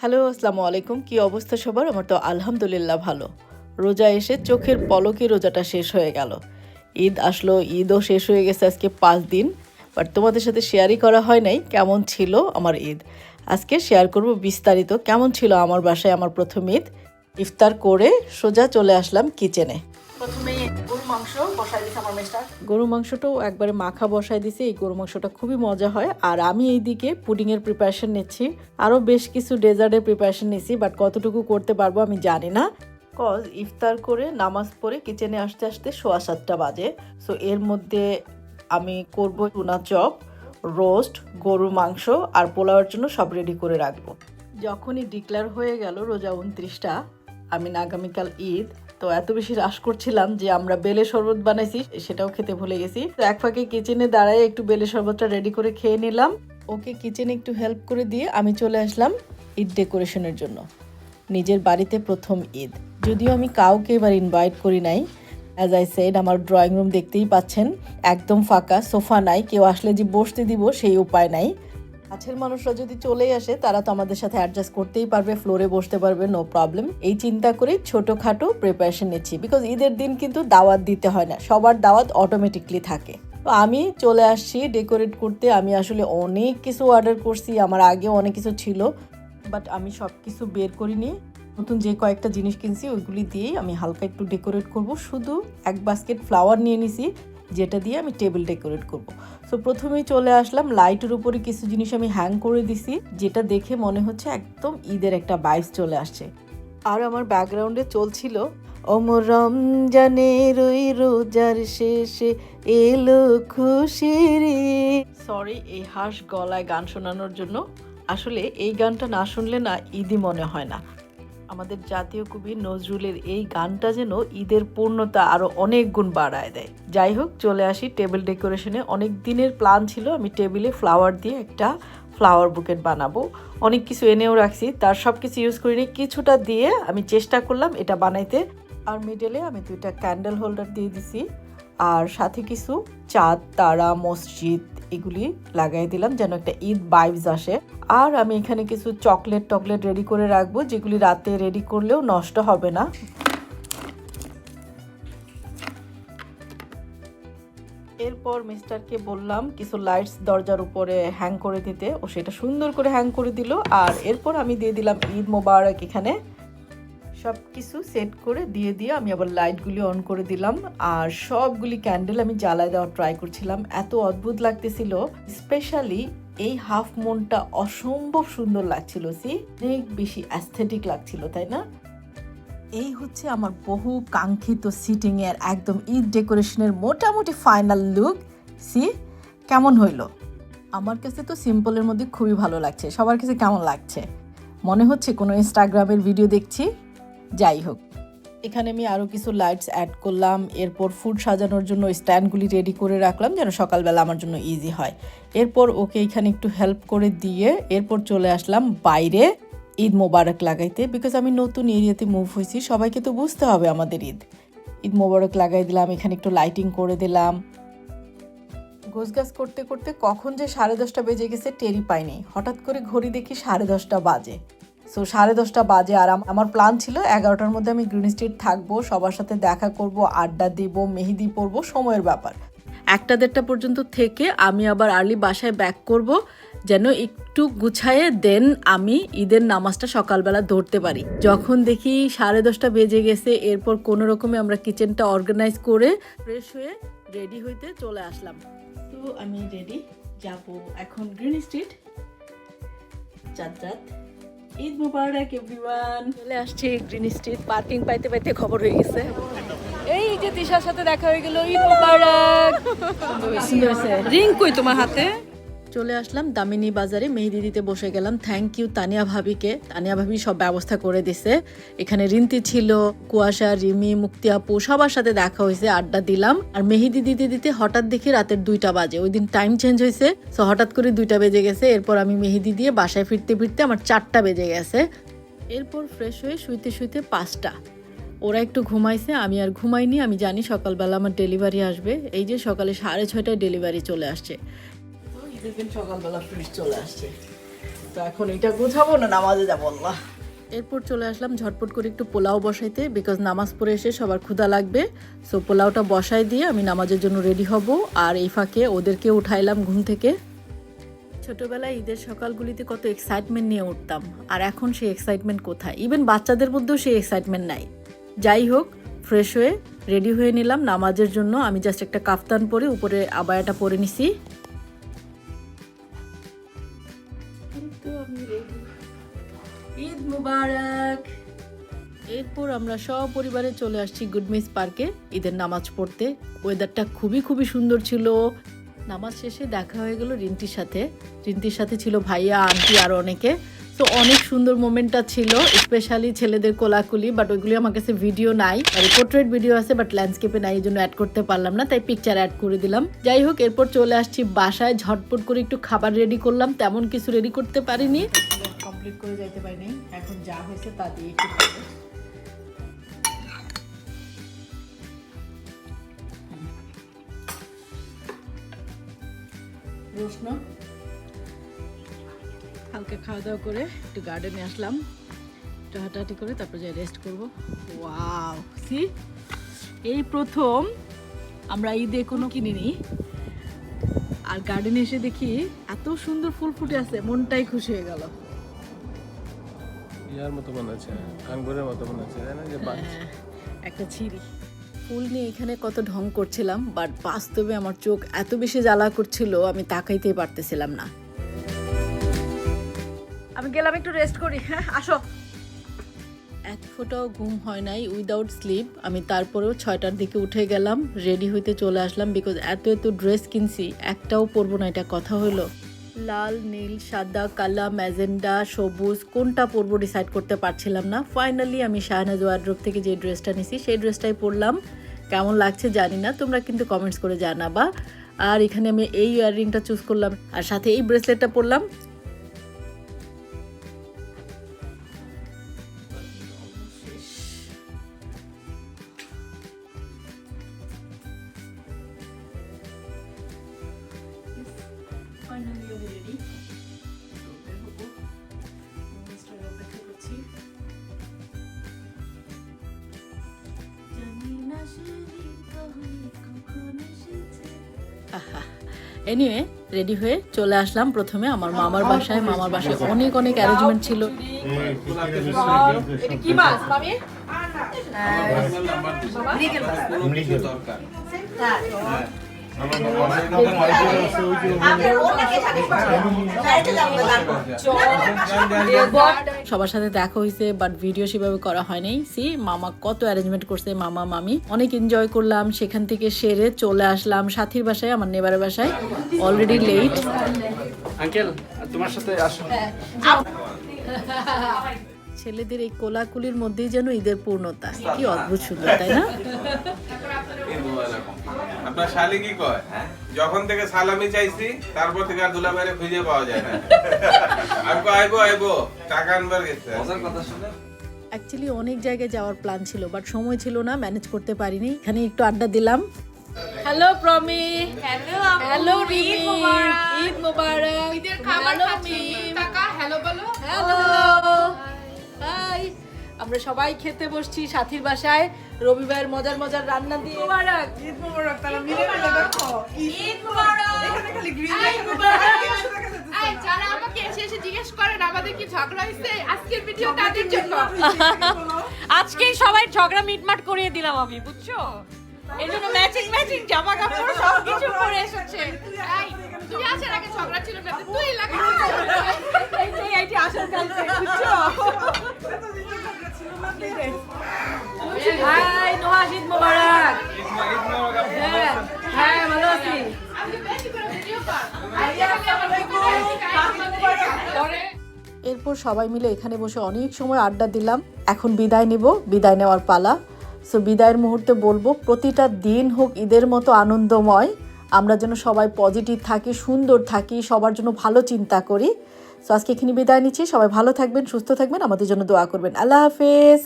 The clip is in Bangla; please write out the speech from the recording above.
হ্যালো, আসসালামু আলাইকুম। কি অবস্থা সবার? আমার তো আলহামদুলিল্লাহ ভালো। রোজা এসে চোখের পলকে রোজাটা শেষ হয়ে গেল। ঈদ আসলো, ঈদও শেষ হয়ে গেছে আজকে পাঁচ দিন। বাট তোমাদের সাথে শেয়ারই করা হয় নাই কেমন ছিল আমার ঈদ। আজকে শেয়ার করব বিস্তারিত কেমন ছিল আমার বাসায় আমার প্রথম ঈদ। ইফতার করে সোজা চলে আসলাম কিচেনে। প্রথমে মাংস বসাই দিছে আমার মেস্টার গরু মাংসটাও একবারে মাখা বসাই দিছে, এই গরু মাংসটা খুবই মজা হয়। আর আমি এইদিকে পুডিংয়ের প্রিপারেশন নিচ্ছি। আরও বেশ কিছু ডেজার্টের প্রিপারেশন নিচ্ছি বাট কতটুকু করতে পারব আমি জানি না। কজ ইফতার করে নামাজ পড়ে কিচেনে আসতে আসতে সোয়া সাতটা বাজে। সো এর মধ্যে আমি করব টুনা চপ রোস্ট গরুর মাংস আর পোলাওয়ের জন্য সব রেডি করে রাখব। যখনই ডিক্লেয়ার হয়ে গেল রোজা উনত্রিশটা, আমি আগামীকাল ঈদ তো এত বেশি রাস করছিলাম যে আমরা বেলে শরবত বানাইছি, সেটাও খেতে ভুলে গেছি। তো এক ফাঁকে কিচেনে দাঁড়ায় একটু বেলে শরবতটা রেডি করে খেয়ে নিলাম। ওকে কিচেনে একটু হেল্প করে দিয়ে আমি চলে আসলাম ঈদ ডেকোরেশনের জন্য। নিজের বাড়িতে প্রথম ঈদ। যদিও আমি কাউকে এবার ইনভাইট করি নাই। অ্যাজ আই সেড আমার ড্রয়িং রুম দেখতেই পাচ্ছেন, একদম ফাঁকা সোফা নাই, কেউ আসলে যে বসতে দিব সেই উপায় নাই। কাছের মানুষরা যদি চলেই আসে, তারা তো আমাদের সাথে অ্যাডজাস্ট করতেই পারবে ফ্লোরে বসতে পারবে নো প্রবলেম এই চিন্তা করে ছোটোখাটো প্রিপারেশন নিচ্ছি বিকজ ঈদের দিন কিন্তু দাওয়াত দিতে হয় না, সবার দাওয়াত অটোমেটিকলি থাকে। তো আমি চলে আসছি ডেকোরেট করতে, আমি আসলে অনেক কিছু অর্ডার করছি, আমার আগেও অনেক কিছু ছিল বাট আমি সব কিছু বের করিনি। নতুন যে কয়েকটা জিনিস কিনছি, ওইগুলি দিয়েই আমি হালকা একটু ডেকোরেট করব। শুধু এক বাস্কেট ফ্লাওয়ার নিয়ে নিছি যেটা দিয়ে আমি টেবিল ডেকোরেট করব। সো প্রথমেই চলে আসলাম লাইটের উপরে কিছু জিনিস আমি হ্যাং করে দিছি, যেটা দেখে মনে হচ্ছে একদম ঈদের একটা বাইস চলে আসছে। আর আমার ব্যাকগ্রাউন্ডে চলছিল, অমর ওই রোজার শেষে এলো খুশির সরি এই হাঁস গলায় গান শোনানোর জন্য, আসলে এই গানটা না শুনলে না ঈদই মনে হয় না। আমাদের জাতীয় কবি নজরুলের এই গানটা যেন ঈদের পূর্ণতা আরও অনেক গুণ বাড়ায় দেয়। যাই হোক, চলে আসি টেবিল ডেকোরেশনে অনেক দিনের প্ল্যান ছিল, আমি টেবিলে ফ্লাওয়ার দিয়ে একটা ফ্লাওয়ার বুকেট বানাবো। অনেক কিছু এনেও রাখছি, তার সব কিছু ইউজ করিনি। কিছুটা দিয়ে আমি চেষ্টা করলাম এটা বানাইতে। আর মিডলে আমি দুইটা ক্যান্ডেল হোল্ডার দিয়ে দিছি। আর সাথে কিছু চাঁদ, তারা, মসজিদ এগুলি লাগাই দিলাম যেন একটা ঈদ বাইবস আসে। আর আমি এখানে কিছু চকলেট টকলেট রেডি করে রাখব, যেগুলি রাতে রেডি করলেও নষ্ট হবে না। এরপর মিস্টারকে বললাম কিছু লাইটস দরজার উপরে হ্যাং করে দিতে। ও সেটা সুন্দর করে হ্যাং করে দিল। আর এরপর আমি দিয়ে দিলাম ঈদ মোবারক এখানে। সব কিছু সেট করে দিয়ে দিয়ে আমি আবার লাইটগুলি অন করে দিলাম। আর সবগুলি ক্যান্ডেল আমি জ্বালায় দেওয়ার ট্রাই করছিলাম। এত অদ্ভুত লাগতেছিল। স্পেশালি এই হাফ মুনটা অসম্ভব সুন্দর লাগছিল সি অনেক বেশি অ্যাস্থেটিক লাগছিল, তাই না? এই হচ্ছে আমার বহু কাঙ্ক্ষিত সিটিং এর একদম ঈদ ডেকোরেশনের মোটামুটি ফাইনাল লুক সি কেমন হইল? আমার কাছে তো সিম্পলের মধ্যে খুবই ভালো লাগছে। সবার কাছে কেমন লাগছে? মনে হচ্ছে কোনো ইনস্টাগ্রামের ভিডিও দেখছি? যাই হোক। এখানে আমি আরও কিছু লাইটস অ্যাড করলাম, এরপর ফুড সাজানোর জন্য স্ট্যান্ডগুলি রেডি করে রাখলাম যেন সকালবেলা আমার জন্য ইজি হয়। এরপর ওকে এখানে একটু হেল্প করে দিয়ে এরপর চলে আসলাম বাইরে ঈদ মোবারক লাগাইতে বিকজ আমি নতুন এরিয়াতে মুভ হয়েছি, সবাইকে তো বুঝতে হবে আমাদের ঈদ। ঈদ মোবারক লাগাই দিলাম, এখানে একটু লাইটিং করে দিলাম। গোছগাছ করতে করতে কখন যে সাড়ে দশটা বেজে গেছে টেরি পাইনি। হঠাৎ করে ঘড়ি দেখি সাড়ে দশটা বাজে। সো সাড়ে দশটা বাজে আর আমার প্ল্যান ছিল এগারোটার মধ্যে আমি গ্রিন স্ট্রিট থাকব, সবার সাথে দেখা করব, আড্ডা দিব, মেহেদি পরবো, সময়ের ব্যাপার। একটা দেড়টা পর্যন্ত থেকে আমি আবার আর্লি বাসায় ব্যাক করব, যেন একটু গুছায়ে দেন আমি ঈদের নামাজটা সকালবেলা ধরতে পারি। যখন দেখি সাড়ে দশটা বেজে গেছে, এরপর কোনো রকমে আমরা কিচেনটা অর্গানাইজ করে ফ্রেশ হয়ে রেডি হইতে চলে আসলাম। তো আমি রেডি যাব এখন গ্রিন স্ট্রিট রাত ঈদ মুবারক এভরিওয়ান চলে আসছি গ্রিন স্ট্রিট পার্কিং পাইতে পাইতে খবর হয়ে গেছে। এই যে তিশার সাথে দেখা হয়ে গেল ঈদ মুবারক। রিং কই তোমার হাতে? চলে আসলাম দামিনী বাজারে, মেহেদি দিতে বসে গেলাম। থ্যাংক ইউ তানিয়া ভাবিকে। তানিয়া ভাবি সব ব্যবস্থা করে দিছে। এখানে রিন্তি ছিল, কুয়াশা, রিমি, মুক্তি আপু, সবার সাথে দেখা হয়েছে, আড্ডা দিলাম। আর মেহেদি দিতে দিতে হঠাৎ দেখি রাতের দুইটা বাজে। ওই দিন টাইম চেঞ্জ হয়েছে সো হঠাৎ করে দুইটা বেজে গেছে। এরপর আমি মেহেদি দিয়ে বাসায় ফিরতে ফিরতে আমার চারটা বেজে গেছে। এরপর ফ্রেশ হয়ে শুইতে শুইতে পাঁচটা। ওরা একটু ঘুমাইছে, আমি আর ঘুমাইনি। আমি জানি সকালবেলা আমার ডেলিভারি আসবে। এই যে সকালে সাড়ে ছয়টায় ডেলিভারি চলে আসছে। সকালবেলা চলে আসছে। তো এখন এটা গোছাবো না, নামাজে যাব, আল্লাহ। এরপর চলে আসলাম, ঝটপট করে একটু পোলাও বসাইতে বিকজ নামাজ পড়ে এসে সবার ক্ষুধা লাগবে। সো পোলাওটা বসাই দিয়ে আমি নামাজের জন্য রেডি হব। আর এই ফাঁকে ওদেরকে উঠাইলাম ঘুম থেকে। ছোটবেলায় ঈদের সকালগুলিতে কত এক্সাইটমেন্ট নিয়ে উঠতাম। আর এখন সেই এক্সাইটমেন্ট কোথায়? ইভেন বাচ্চাদের মধ্যেও সেই এক্সাইটমেন্ট নাই। যাই হোক ফ্রেশ হয়ে রেডি হয়ে নিলাম। নামাজের জন্য আমি জাস্ট একটা কাফতান পরে উপরে আবায়াটা পরে নিছি। ঈদ মুবারক। এরপর আমরা সপরিবারে চলে আসছি গুডমিস পার্কে ঈদের নামাজ পড়তে। ওয়েদারটা খুবই খুবই সুন্দর ছিল। নামাজ শেষে দেখা হয়ে গেল রিন্টির সাথে। রিন্টির সাথে ছিল ভাইয়া, আন্টি, আর অনেকে। তো অনেক সুন্দর মোমেন্টটা ছিল স্পেশালি ছেলেদের কোলাকুলি বাট ওইগুলি আমার কাছে ভিডিও নাই। আর পোর্ট্রেট ভিডিও আছে বাট ল্যান্ডস্কেপে নাই, এই জন্য অ্যাড করতে পারলাম না, তাই পিকচার অ্যাড করে দিলাম। যাই হোক, এরপর চলে আসছি বাসায়, ঝটপট করে একটু খাবার রেডি করলাম, তেমন কিছু রেডি করতে পারিনি। কমপ্লিট করে যাইতে পারিনি, এখন যা হয়েছে তা দিয়ে। হালকা খাওয়া দাওয়া করে একটু গার্ডেনে আসলাম। একটু হাঁটাহাঁটি করে তারপর যাই রেস্ট করব। ওয়াও সি এই প্রথম আমরা ঈদে কোনো কিনিনি। আর গার্ডেনে এসে দেখি এত সুন্দর ফুল ফুটে আছে মনটাই খুশি হয়ে গেল। ইয়ার মতো মনে হচ্ছে আঙ্গুরের মতো মনে হচ্ছে তাই না যে হ্যাঁ, একটা ছিঁড়ি ফুল নিয়ে এখানে কত ঢং করছিলাম বাট বাস্তবে আমার চোখ এত বেশি জ্বালা করছিল আমি তাকাইতেই পারতেছিলাম না। আমি গেলাম একটু রেস্ট করি। হ্যাঁ আসো। এক ফোঁটাও ঘুম হয় নাই উইদাউট স্লিপ আমি তারপরেও ছয়টার দিকে উঠে গেলাম রেডি হইতে চলে আসলাম বিকজ এত এত ড্রেস কিনছি, একটাও পরবো না, এটা কথা হলো। লাল, নীল, সাদা, কালা, ম্যাজেন্ডা, সবুজ, কোনটা পরবো ডিসাইড করতে পারছিলাম না। ফাইনালি আমি শাহনাজ ওয়ার্ড্রোপ থেকে যে ড্রেসটা নিছি, সেই ড্রেসটাই পরলাম। কেমন লাগছে জানি না, তোমরা কিন্তু কমেন্টস করে জানাবা। আর এখানে আমি এই ইয়াররিংটা চুজ করলাম, আর সাথে এই ব্রেসলেটটা পরলাম এনিওয়ে রেডি হয়ে চলে আসলাম প্রথমে আমার মামার বাসায় মামার বাসায় অনেক অনেক অ্যারেঞ্জমেন্ট ছিল কি মামি সবার সাথে দেখা হয়েছে বাট ভিডিও সেভাবে করা হয়নি সি মামা কত অ্যারেঞ্জমেন্ট করছে মামা মামি। অনেক এনজয় করলাম সেখান থেকে সেরে চলে আসলাম সাথীর বাসায় আমার নেবারের বাসায়। অলরেডি লেট আঙ্কেল তোমার সাথে আসো। ছেলেদের এই কোলাকুলির মধ্যেই যেন ঈদের পূর্ণতা। কি অদ্ভুত সুন্দর তাই না? আপনার শালি কি কয় যখন থেকে সালামি চাইছি তারপর থেকে আর দুলা বাইরে খুঁজে পাওয়া যায় না। আমি আইবো আইবো টাকা আনবার গেছে। কথা শুনে। অ্যাকচুয়ালি অনেক জায়গায় যাওয়ার প্ল্যান ছিল বাট সময় ছিল না ম্যানেজ করতে পারিনি। এখানে একটু আড্ডা দিলাম। Hello Promi hello hello Eid Mubarak. Eid Mubarak. ঈদের খাবার খাচ্ছি। হ্যালো বলো। হ্যালো হাই আমরা সবাই খেতে বসছি সাথীর বাসায় রবিবার মজার মজার রান্না দিয়ে মোবারক ঈদ মোবারক তারা মিলে মিলে দেখো ঈদ মোবারক এখানে খালি গ্রিন এই যারা আমাকে এসে এসে জিজ্ঞেস করেন আমাদের কি ঝগড়া হয়েছে আজকের ভিডিও তাদের জন্য আজকেই সবাই ঝগড়া মিটমাট করিয়ে দিলাম আমি বুঝছ এই জন্য ম্যাচিং ম্যাচিং জামা কাপড় সব কিছু পরে এসেছে এই তুই আসার আগে ঝগড়া ছিল না তুই লাগে এইটাই এইটি আসল এরপর সবাই মিলে এখানে বসে অনেক সময় আড্ডা দিলাম। এখন বিদায় নিব, বিদায় নেওয়ার পালা। সো বিদায়ের মুহূর্তে বলব, প্রতিটা দিন হোক ঈদের মতো আনন্দময়, আমরা যেন সবাই পজিটিভ থাকি, সুন্দর থাকি, সবার জন্য ভালো চিন্তা করি। সো আজকে এখানে বিদায় নিচ্ছি। সবাই ভালো থাকবেন, সুস্থ থাকবেন। আমাদের জন্য দোয়া করবেন। আল্লাহ হাফেজ।